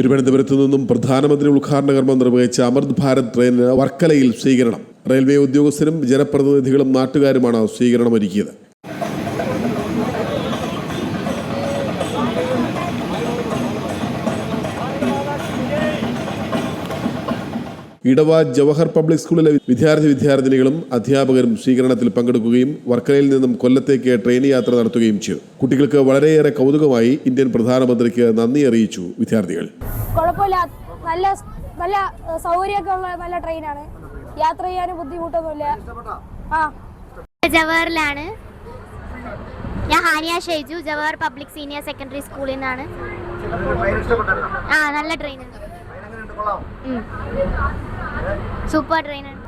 തിരുവനന്തപുരത്ത് നിന്നും പ്രധാനമന്ത്രി ഉദ്ഘാടന കർമ്മം നിർവഹിച്ച അമൃത് ഭാരത് ട്രെയിനിന് വർക്കലയിൽ സ്വീകരണം. റെയിൽവേ ഉദ്യോഗസ്ഥരും ജനപ്രതിനിധികളും നാട്ടുകാരുമാണ് സ്വീകരണം ഇടവ ജവഹർ പബ്ലിക് സ്കൂളിലെ വിദ്യാർത്ഥി വിദ്യാർത്ഥിനികളും അധ്യാപകരും സ്വീകരണത്തിൽ പങ്കെടുക്കുകയും വർക്കലയിൽ നിന്നും കൊല്ലത്തേക്ക് ട്രെയിൻ യാത്ര നടത്തുകയും ചെയ്തു. കുട്ടികൾക്ക് വളരെയേറെ കൗതുകമായി ഇന്ത്യൻ പ്രധാനമന്ത്രിക്ക് നന്ദി അറിയിച്ചു വിദ്യാർത്ഥികൾ. നല്ല നല്ല സൗകര്യമൊക്കെ ഉള്ള നല്ല ട്രെയിനാണ്. യാത്ര ചെയ്യാനും ബുദ്ധിമുട്ടൊന്നുമില്ല. ആ. ജവഹറിലാണ്. ഞാൻ Haniya Sheiju Jawahar public senior secondary സ്കൂളിൽ നിന്നാണ്. ആ നല്ല ട്രെയിൻ സൂപ്പർ ട്രെയിനാണ്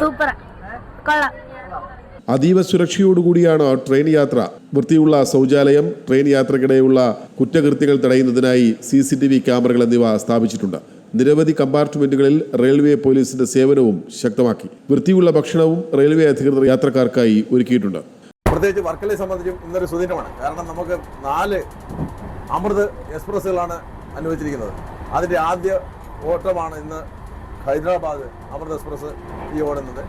സൂപ്പർ. കൊള്ളാം. അതീവ സുരക്ഷയോടുകൂടിയാണ് ട്രെയിൻ യാത്ര. വൃത്തിയുള്ള ശൗചാലയം ട്രെയിൻ യാത്രക്കിടെയുള്ള കുറ്റകൃത്യങ്ങൾ തടയുന്നതിനായി സി സി ടി വി ക്യാമറകൾ എന്നിവ സ്ഥാപിച്ചിട്ടുണ്ട്. നിരവധി കമ്പാർട്ട്മെന്റുകളിൽ റെയിൽവേ പോലീസിന്റെ സേവനവും ശക്തമാക്കി. വൃത്തിയുള്ള ഭക്ഷണവും റെയിൽവേ അധികൃതർ യാത്രക്കാർക്കായി ഒരുക്കിയിട്ടുണ്ട്. പ്രത്യേകിച്ച് വർക്കലയെ സംബന്ധിച്ചും ഇന്നൊരു സുദിനമാണ്. കാരണം നമുക്ക് നാല് അമൃത് എക്സ്പ്രസ്സുകളാണ് അനുവദിച്ചിരിക്കുന്നത്. അതിന്റെ ആദ്യ ഓട്ടമാണ് ഇന്ന് ഹൈദരാബാദ് അമൃത് എക്സ്പ്രസ് ഈ ഓടുന്നത്.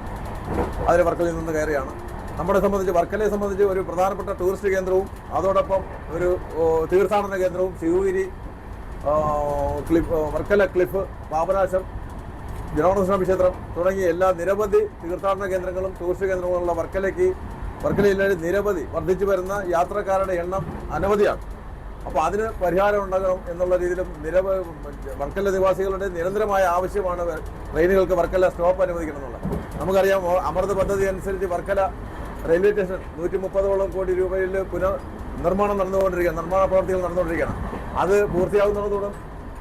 അതിന് വർക്കലയിൽ നിന്ന് കയറിയാണ്. നമ്മളെ സംബന്ധിച്ച് വർക്കലയെ സംബന്ധിച്ച് ഒരു പ്രധാനപ്പെട്ട ടൂറിസ്റ്റ് കേന്ദ്രവും അതോടൊപ്പം ഒരു തീർത്ഥാടന കേന്ദ്രവും ശിവഗിരി ക്ലിഫ് വർക്കല ക്ലിഫ് പാപനാശം ജനോണസ്വാമി ക്ഷേത്രം തുടങ്ങിയ എല്ലാ നിരവധി തീർത്ഥാടന കേന്ദ്രങ്ങളും ടൂറിസ്റ്റ് കേന്ദ്രങ്ങളുള്ള വർക്കലയ്ക്ക് വർക്കല ജില്ലയിൽ നിരവധി വർദ്ധിച്ചു വരുന്ന യാത്രക്കാരുടെ എണ്ണം അനവധിയാണ്. അപ്പോൾ അതിന് പരിഹാരം ഉണ്ടാകണം എന്നുള്ള രീതിയിലും നിരവധി വർക്കല നിവാസികളുടെ നിരന്തരമായ ആവശ്യമാണ് ട്രെയിനുകൾക്ക് വർക്കല സ്റ്റോപ്പ് അനുവദിക്കണം എന്നുള്ളത് നമുക്കറിയാം അമൃത് പദ്ധതി അനുസരിച്ച് വർക്കല റെയിൽവേ സ്റ്റേഷൻ നൂറ്റി മുപ്പതോളം കോടി രൂപയിൽ പുനർ നിർമ്മാണം നടന്നുകൊണ്ടിരിക്കുകയാണ് നിർമ്മാണ പ്രവർത്തികൾ നടന്നുകൊണ്ടിരിക്കുകയാണ്. അത് പൂർത്തിയാകുന്നതോടും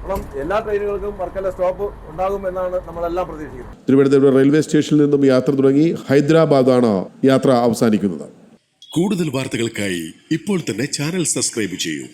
അപ്പം എല്ലാ ട്രെയിനുകൾക്കും വർക്കല സ്റ്റോപ്പ് ഉണ്ടാകും എന്നാണ് നമ്മളെല്ലാം പ്രതീക്ഷിക്കുന്നത്. തിരുവനന്തപുരം റെയിൽവേ സ്റ്റേഷനിൽ നിന്നും യാത്ര തുടങ്ങി ഹൈദരാബാദാണ് യാത്ര അവസാനിക്കുന്നത്. കൂടുതൽ വാർത്തകൾക്കായി ഇപ്പോൾ തന്നെ ചാനൽ സബ്സ്ക്രൈബ് ചെയ്യൂ.